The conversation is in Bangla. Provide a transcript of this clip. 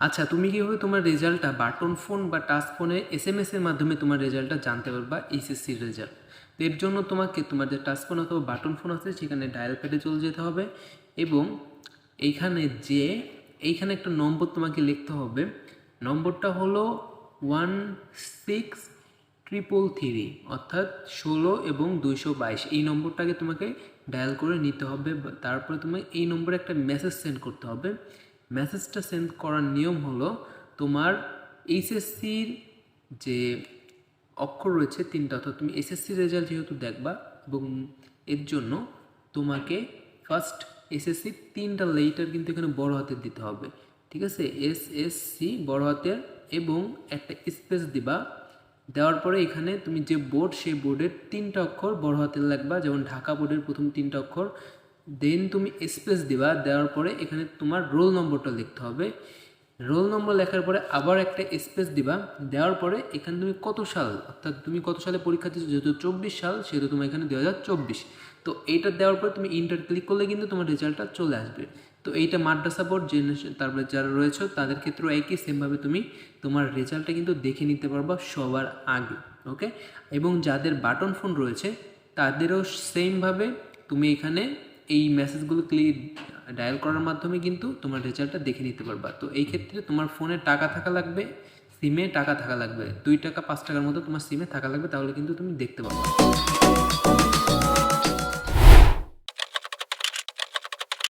আচ্ছা তুমি কীভাবে তোমার রেজাল্টটা বাটন ফোন বা টাচ ফোনে এস এম এসের মাধ্যমে তোমার রেজাল্টটা জানতে পারবা এইচএসসির রেজাল্ট? তো এর জন্য তোমাকে তোমার যে টাচ ফোন অথবা বাটন ফোন আছে, সেখানে ডায়াল প্যাডে চলে যেতে হবে এবং এইখানে যে, এইখানে একটা নম্বর তোমাকে লিখতে হবে। নম্বরটা হলো ওয়ান সিক্স ট্রিপল থ্রি অর্থাৎ ষোলো এবং দুইশো বাইশ। এই নম্বরটাকে তোমাকে ডায়াল করে নিতে হবে তারপরে তুমি এই নম্বরে একটা মেসেজ সেন্ড করতে হবে। মেসেজটা সেন্ড করার নিয়ম হলো তোমার এইচএসসির যে অক্ষর রয়েছে তিনটা, অর্থাৎ তুমি এসএসসি রেজাল্ট যেহেতু দেখবা এবং এর জন্য তোমাকে ফার্স্ট এসএসসি তিনটা লেটার কিন্তু এখানে বড় হাতের দিতে হবে, ঠিক আছে? এস এস সি বড় হাতের এবং একটা স্পেস দিবা, দেওয়ার পরে এখানে তুমি যে বোর্ড সেই বোর্ডের তিনটা অক্ষর বড় হাতের লাগবা, যেমন ঢাকা বোর্ডের প্রথম তিনটা অক্ষর দেন তুমি স্পেস দিবা, দেওয়ার পরে এখানে তোমার রোল নম্বরটা লিখতে হবে। রোল নম্বর লেখার পরে আবার একটা স্পেস দিবা, দেওয়ার পরে এখানে তুমি কত সাল, অর্থাৎ তুমি কত সালে পরীক্ষা দিচ্ছ যেহেতু চব্বিশ সাল, সেহেতু তোমার এখানে দু হাজার চব্বিশ। তো এইটা দেওয়ার পরে তুমি ইন্টার ক্লিক করলে কিন্তু তোমার রেজাল্টটা চলে আসবে। তো এইটা মাদ্রাসা বোর্ড জেনারেশন তারপরে যারা রয়েছে তাদের ক্ষেত্রেও একই সেমভাবে তুমি তোমার রেজাল্টটা কিন্তু দেখে নিতে পারবা সবার আগে ওকে এবং যাদের বাটন ফোন রয়েছে, তাদেরও সেমভাবে তুমি এখানে এই মেসেজগুলো ক্লিক ডায়াল করার মাধ্যমে কিন্তু তোমার রেজাল্টটা দেখে নিতে পারবা। তো এই ক্ষেত্রে তোমার ফোনে টাকা থাকা লাগবে সিমে টাকা থাকা লাগবে। দুই টাকা, পাঁচ টাকার মতো তোমার সিমে থাকা লাগবে, তাহলে কিন্তু তুমি দেখতে পারবা।